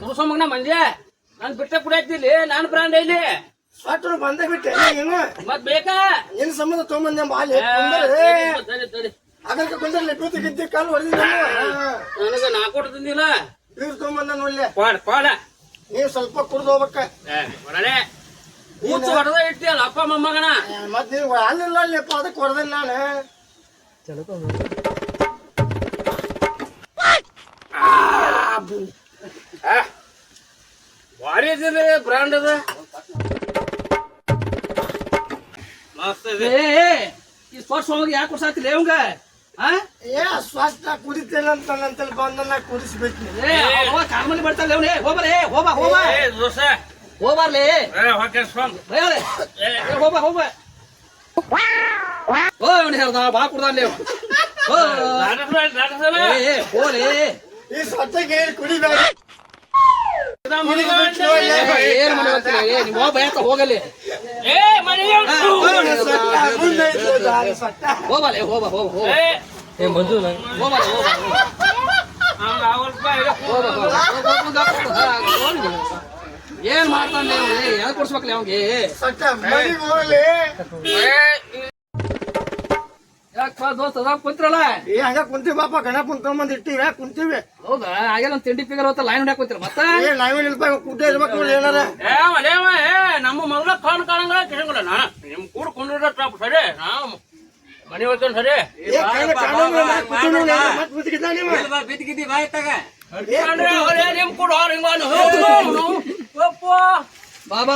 ಕೊಡ್ಸೋಮಗ್ನ ಮಂಜೆ ನಾನು ಬಿಟ್ಟ ಕುಡಿಯತ್ತಿಲ್ಲಿ ನಾನು ಬ್ರಾಂಡ್ ಇಲ್ಲಿ. ಸ್ವಾಟ್ರು ಬಂದೇ ಬಿಟ್ಟೆ ಏನು ಮತ್ ಬೇಕಾ? ಏನ್ ಸಂಬಂಧ ತೊಗೊಂಬಂದೆ ಬಾಲಿ. ಅದಕ್ಕೆ ಕುಂದ್ರಲಿ ಬೂತಿ ಗಿದ್ದಿ ಕಾಲು ಹೊಡೆದಿಲ್ಲ ನನಗ ನಾ ಕೊಟ್ಟು ತಿಂದಿಲ್ಲ. ಇವ್ರು ತೊಗೊಂಬಂದ ನೋಡ್ಲೆ ಪಾಡ ಪಾಡ. ನೀವ್ ಸ್ವಲ್ಪ ಕುಡ್ದು ಹೋಗ್ಬೇಕ. ಏ, ಕೊಡಲೆ ಕೂತು ಹೊಡೆದ ಇಟ್ಟಿಯಲ್ಲ ಅಪ್ಪ ಮೊಮ್ಮಗನ ಮತ್ ನೀವು ಅಲ್ಲಿಲ್ಲ ಅಲ್ಲಿಪ್ಪ ಅದಕ್ಕೆ ಹೊಡೆದಿಲ್ಲ ನಾನು. ಭಾರಿ ಇದಿರಿ ಬ್ರಾಂಡ್ ಅದ. ಮಸ್ತ್ ಇದೆ. ಈ ಸ್ಪರ್ಶ ಹೋಗಿ ಯಾಕೆ ಕೊಡ್ಸಾತಿಲ್ಲ ಇವಂಗ? ಆ? ಏ ಸ್ವಚ್ಛ ಕುಡಿತೇನೆ ಅಂತ ನಂತಲ್ಲಿ ಬಂದನ್ನ ಕುಡಿಸ್ಬೇಕು ಏ ಅವ ಕಾಲ್ಮಲ್ಲಿ ಬರ್ತಾನೆ ಅವನೇ. ಹೋಬರೇ ಹೋಬ ಹೋಬ ಏ ದೋಸ ಹೋಬರ್ಲಿ ಏ ಹೊಕ್ಕೆ ಸ್ವಾಮಿ ಬಯ್ಯಾಲೆ ಏ ಹೋಬ ಹೋಬ ಓ ಅವನು ಹೇಳ್ದ ಬಾ ಕುಡ್ದಾನ್ಲಿ ಓ. ನಾಟಕ ನಾಟಕ ಏ ಏ, ಹೋಲೆ ಈ ಸ್ವಚ್ಛಗೆ ಕುಡಿಬೇಡ? ಏನ್ ಬರ್ತೀರ ಏ ನೀವು ಹೋಗಲಿ ಏ ಮನೆ ಹೋಗ್ಲಿ, ಏ ಏ ಮಂಜು ಹಂಗ ಏನ್ ಮಾಡ್ತಾನೆ ಯಾಕೆ ಕೊಡ್ಸ್ಬೇಕಲ್ಲ ಅವಂಗೆ ಯಾಕಪ್ಪ ದೋಸ್ತ ಅದ ಕುಂತ್ರಲ್ಲ? ಏ ಹಂಗ ಕುಂತೀವಿ ಬಾಪ ಗಣಪನ್ ತಗೊಂಬಂದ್ ಇಟ್ಟಿವಿ ಯಾಕೆ ಹೌದಾ? ಹಾಗೆ ತಿಂಡಿ ಪಿಗರ್ ಹೊತ್ತ ಲೈನ್ ಹೊಡ್ಯಾಕ ಕುಂತಿರ ಮತ್ತ? ಏ ಲೈನ್ ಇಲ್ಪ ಕುಡ್ದೇ ಇರ್ಬೇಕು ಏನಾರ ಏ ಮಲೇವ ಏ ನಮ್ಮ ಮಗಳ ಕಾಣ್ ಕಾಣಂಗ ಕಿಶಂಗಲ್ಲ. ನಾ ನಿಮ್ ಕೂಡ ಟಾಪ್ ಸರಿ ನಾ ಮನೆ ಹೋಗ್ತೇನೆ ಸರಿ. ಕೂತ್ಕೊಂಡು ನೀವು. ಕಂಡ್ರೆ ಅವ್ರೇ ನಿಮ್ ಕೂಡ ಅವ್ರ ಹಿಂಗ. ಬಾಬಾ.